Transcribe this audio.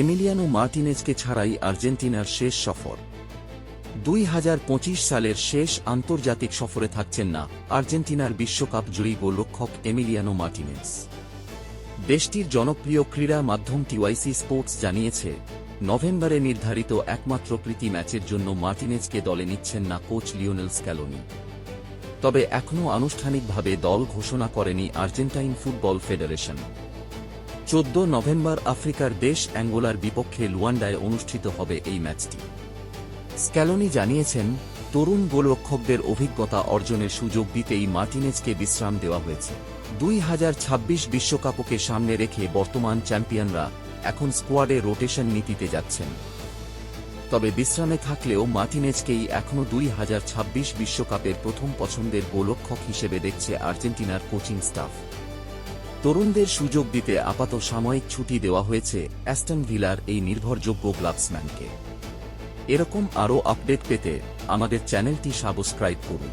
Emiliano মার্টিনেজকে ছাড়াই আর্জেন্টিনার শেষ সফর। দুই হাজার পঁচিশ সালের শেষ আন্তর্জাতিক সফরে থাকছেন না আর্জেন্টিনার বিশ্বকাপ জয়ী গোলরক্ষক এমিলিয়ানো মার্টিনেজ। দেশটির জনপ্রিয় ক্রীড়া মাধ্যম টিওয়াইসি স্পোর্টস জানিয়েছে, নভেম্বরে নির্ধারিত একমাত্র প্রীতি ম্যাচের জন্য মার্টিনেজকে দলে নিচ্ছেন না কোচ লিওনেল স্ক্যালোনি। তবে এখনও আনুষ্ঠানিকভাবে দল ঘোষণা করেনি আর্জেন্টাইন ফুটবল ফেডারেশন। চোদ্দ নভেম্বর আফ্রিকার দেশ অ্যাঙ্গোলার বিপক্ষে লুয়ান্ডায় অনুষ্ঠিত হবে এই ম্যাচটি। স্ক্যালোনি জানিয়েছেন, তরুণ গোলরক্ষকদের অভিজ্ঞতা অর্জনের সুযোগ দিতেই মার্টিনেজকে বিশ্রাম দেওয়া হয়েছে। দুই হাজার ছাব্বিশ বিশ্বকাপকে সামনে রেখে বর্তমান চ্যাম্পিয়নরা এখন স্কোয়াডে রোটেশন নীতিতে যাচ্ছেন। তবে বিশ্রামে থাকলেও মার্টিনেজকেই এখনও দুই হাজার ছাব্বিশ বিশ্বকাপের প্রথম পছন্দের গোলরক্ষক হিসেবে দেখছে আর্জেন্টিনার কোচিং স্টাফ। তরুণদের সুযোগ দিতে আপাত সাময়িক ছুটি দেওয়া হয়েছে অ্যাস্টন ভিলার এই নির্ভরযোগ্য গ্লাভসম্যানকে এরকম আরও আপডেট পেতে আমাদের চ্যানেলটি সাবস্ক্রাইব করুন।